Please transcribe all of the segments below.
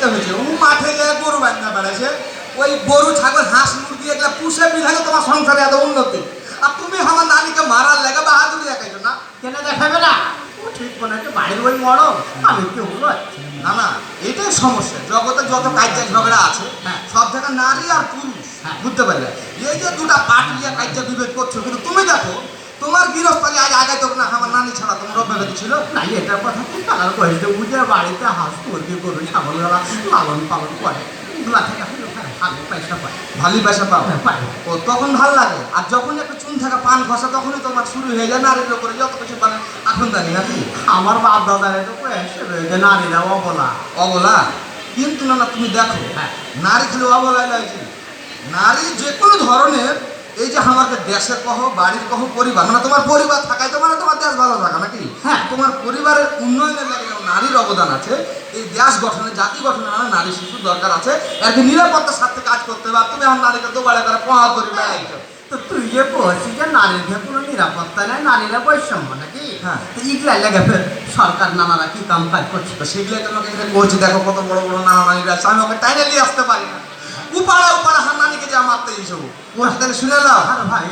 যাইতে হয়েছে ও মাঠে যায় গরু বান্ধা বেড়াইছে ওই গরু ছাগল হাঁস মুরগি এগুলা পুষে বিধানে তোমার সংসারে এত উন্নতি। আর তুমি আমার নানিকে মারার লেগে বাহাদুরি দেখাইছো না? কেন দেখাবে না? ও ঠিক মনে হচ্ছে বাড়ির ওই মরম আমি কেউ নয় না না এটাই সমস্যা। জগতে যত কাজ্যা ঝগড়া আছে হ্যাঁ। সব জায়গায় নারী আর পুরুষ হ্যাঁ। বুঝতে পারলে? এই যে দুটা পাট নিয়ে কাজ্যা বিভেদ করছ কিন্তু তুমি দেখো তোমার গৃহস্থালি আজ আগে তো না আমার নানি ছাড়া তোমার অভ্যাগতি ছিল না এটা কথা তার বয়সে বুঝে বাড়িতে হাঁস মুরগি গরু ছাগল গলা লালন পালন করে। এগুলা থেকে ওখানে ভালো পয়সা পায়। ভালি পয়সা পাও? হ্যাঁ, পায়। ও তখন ভালো লাগে। আর যখন একটু চুন থাকা পান ঘষা তখনই তোমার শুরু হয়ে যায় নারীর উপরে। যত কিছু মানে এখন জানি নাকি? আমার বাপ দাদারে তো কয়েছে রয়েছে নারীরা অবলা। অবলা? কিন্তু না না তুমি দেখো হ্যাঁ। নারী খালি অবলায় লাগছে নারী যে কোনো ধরনের এই যে আমাকে দেশের কহ বাড়ির কহ পরিবার মানে তোমার পরিবার থাকায় তোমার তোমার দেশ ভালো থাকা নাকি? হ্যাঁ। তোমার পরিবারের উন্নয়নের লাগে নারীর অবদান আছে এই দেশ গঠনে জাতি গঠনে আমার নারী শিশুর দরকার আছে। আর কি নিরাপত্তার সাথে কাজ করতে হবে আর তুমি আমার নারীকে দোবাড়ে করে পড়া করি বেড়াইছো। তো তুই যে বলছিস যে নারীর যে কোনো নিরাপত্তা নেই নারীরা বৈষম্য নাকি? হ্যাঁ। তো ইগলাই লাগে ফের সরকার নানারা কি কাম কাজ করছে? তো সেগুলো তোমাকে বলছি দেখো কত বড় বড় নানা নারীরা আছে আমি ওকে টাইনে নিয়ে আসতে পারি না। উপাড়া উপাড়া হার নানিকে যা মারতে এইসব ওর তাহলে শুনে নাও আর ভাই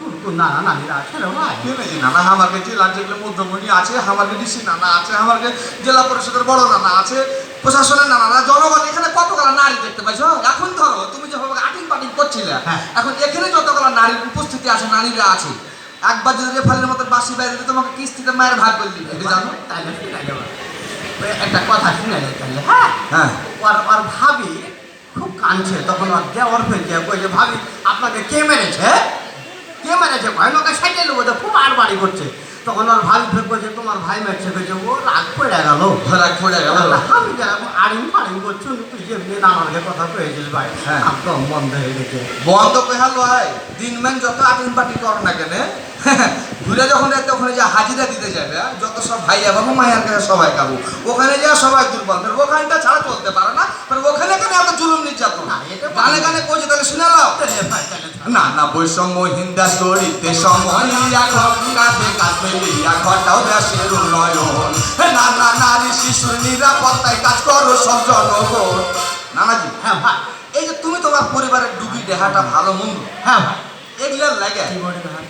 কোন কোন নানা নারীরা আছে রে ভাই। কেনেছি নানা আমাকে জেলা যেগুলো মধ্যমণি আছে আমাকে ডিসি নানা আছে আমাকে জেলা পরিষদের বড় নানা আছে প্রশাসনের নানারা জনগণ এখানে কতগুলো নারী দেখতে পাইছো? এখন ধরো তুমি যেভাবে আটিং পাটিং করছিলে হ্যাঁ। এখন এখানে যতগুলো নারীর উপস্থিতি আছে নারীরা আছে একবার যদি রেফারের মতো বাসি বাইরে দিলে তোমাকে কিস্তিতে মায়ের ভাগ করে দিবে এটা জানো? তাহলে একটা কথা শুনে তাহলে হ্যাঁ? হ্যাঁ। ওর ভাবি কাঁদছে তখন ওর দেওয়ার ফেলছে কইছে ভাবি আপনাকে কে মেরেছে? কে মেরেছে? ভয় লোকে সাইডে লোক তো খুব আর বাড়ি করছে। তখন ওর ভাবি ফের কইছে তোমার ভাই মেরেছে। কইছে ও রাগ পড়ে গেল। রাগ পড়ে গেল। আমি যেরকম আড়িং ফাড়িং করছি তুই যেমনি নানাকে কথা কয়েছিস ভাই হ্যাঁ। একদম বন্ধ হয়ে গেছে। বন্ধ পেহাল ভাই দিন ম্যান যত আটিন পাটি কর না কেন ঘুরে যখন যায় তখন যে হাজিরা দিতে যাবে যত সব ভাইয়া বাবু মায়ের কাছে সবাই কাবু ওখানে যা সবাই দুর্বল ওখানটা ছাড়া চলতে পারে না ফের ওখানে কেন এত জুলুম নির্যাতন না, এটা বন্ধ। গানে গানে কইছে তাহলে শুনে নাও। না না বৈষম্য সময় এখন কাঁধে ঘটাও দেশের উন্নয়ন না না নারী শিশুর নিরাপত্তায় কাজ করো সব জনগণ নানাজি হ্যাঁ ভাই এই যে তুমি তোমার পরিবারের ডুবি দেহাটা ভালো মন্দ হ্যাঁ ভাই এগুলার লাগে?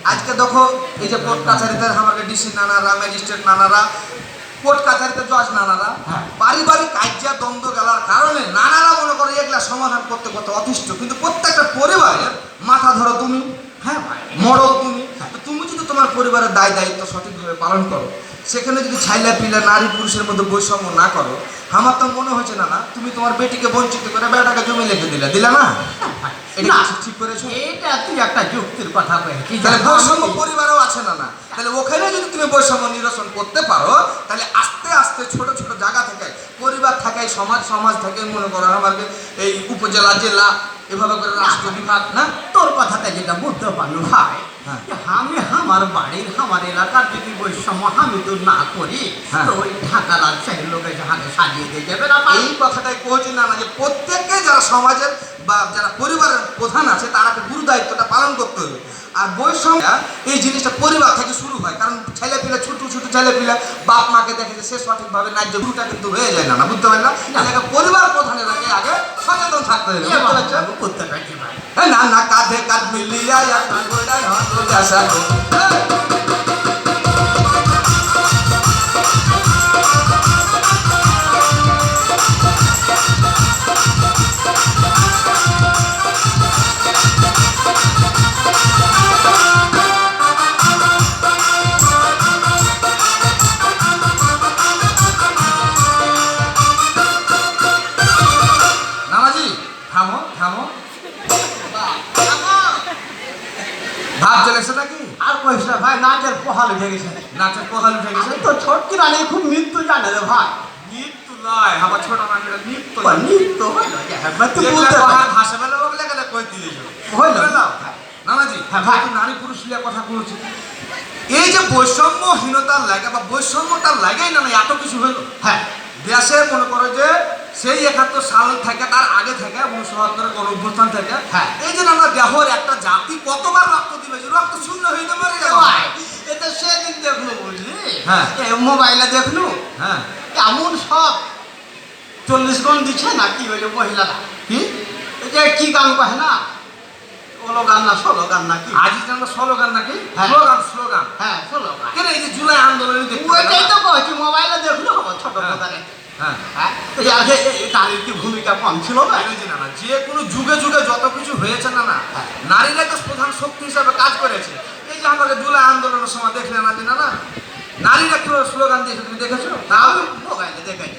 আজকে দেখো এই যে কোর্ট কাছারিতে আমাদের ডিসি নানারা ম্যাজিস্ট্রেট নানারা কোর্ট কাছারিতে জজ নানারা হ্যাঁ। পারিবারিক কাজ্যা দ্বন্দ্ব গেলার কারণে নানারা এগুলা সমাধান করতে করতে অতিষ্ঠ কিন্তু প্রত্যেকটা পরিবারের মাথা ধরো তুমি হ্যাঁ? মরো তুমি। তুমি যদি তোমার পরিবারের দায় দায়িত্ব সঠিকভাবে পালন করো সেখানে যদি ছাইলা পিলা নারী পুরুষের মধ্যে বৈষম্য না করো আমার তো মনে হচ্ছে না না তুমি তোমার বেটিকে বঞ্চিত করে বেটাকে জমি লিখে দিলে দিলে না? এটা ঠিক- করেছ? এটা তুই একটা যুক্তির কথা তাহলে বৈষম্য পরিবারও আছে না না? তাহলে ওখানে যদি তুমি বৈষম্য নিরসন করতে পারো তাহলে আস্তে আস্তে ছোট ছোট জায়গা থেকে পরিবার থাকে সমাজ সমাজ থাকে মনে করো আমার এই উপজেলা জেলা এভাবে করে রাষ্ট্র বিভাগ না তোর কথাটা যেটা বুঝতে পারল ভাই হ্যাঁ। আমি আমার বাড়ির আমার এলাকার যদি বৈষম্য আমি তো না করি হ্যাঁ। তো ওই ঢাকা রাজশাহীর লোকে সাজিয়ে দিয়ে যাবে না এই কথাটাই কোচ না না যে প্রত্যেককে যারা সমাজের বা যারা পরিবারের প্রধান আছে তারা গুরু দায়িত্বটা পালন করতে হবে। আর বৈষম্য এই জিনিসটা পরিবার থেকে শুরু হয়। কারণ ছেলে পিলে ছোট ছোট ছেলে পিলে বাপ মাকে দেখে যে সে সঠিকভাবে ন্যায্য গুরুটা কিন্তু হয়ে যায় না না বুঝতে পারলাম না? পরিবার প্রধানের আগে আগে সচেতন থাকতে হবে করতে পারছি না না কাঁধে কাঁধ মিলিয়া থামো থামো। ভাব চলেছে নাকি? আর কইস না ভাই নাচের পোহাল উঠে গেছে। নাচের কোহাল উঠে গেছে? তো ছোটকি রানী খুব মৃত্যু জানে রে ভাই। নৃত্য নয় আমার ছোট মৃত্যু হইল যে, হ্যাঁ, ভাই, তুই বলতে যেগুলা পারিস। বেলা ওগুলা গেলে কই হইল। নানাজি হ্যাঁ। ভাই। নারী পুরুষ লিয়া কথা বলছি এই যে বৈষম্যহীনতার লাগে বা বৈষম্যতার লাগেই না না এত কিছু হইল হ্যাঁ। দেশে মনে করো যে সেই একাত্তর সাল থেকে তার আগে থেকে উনসত্তরের গণ অভ্যুত্থান থেকে হ্যাঁ। এই যে নানা দেহর একটা জাতি কতবার রক্ত দিবে রক্ত শূন্য হইতে পারে এটা সেদিন দেখল বুঝলি? হ্যাঁ। মোবাইলে দেখলু? হ্যাঁ। এমন সব চল্লিশ গন দিচ্ছে না কি যে মহিলারা? কি? যে কি গান কহে না? ওলো গান না ষোলো গান না কি? আজি জানো স্লোগান নাকি হ্যাঁ। Slogan slogan. হ্যাঁ ষোলো গান কেন এই যে জুলাই আন্দোলনে ওইটাই তো কয়েছি মোবাইলে দেখল ছোট হ্যাঁ। হ্যাঁ। হ্যাঁ এই আগে নারীর কি ভূমিকা কম ছিল না? যে না না, যে কোনো যুগে যুগে যত কিছু হয়েছে না না হ্যাঁ। নারীরা তো প্রধান শক্তি হিসাবে কাজ করেছে। এই যে আমাকে জুলাই আন্দোলনের সময় দেখলে না যে না না নারীরা কেউ স্লোগান দিয়েছে তুমি দেখেছ? তাও মোবাইলে দেখেছ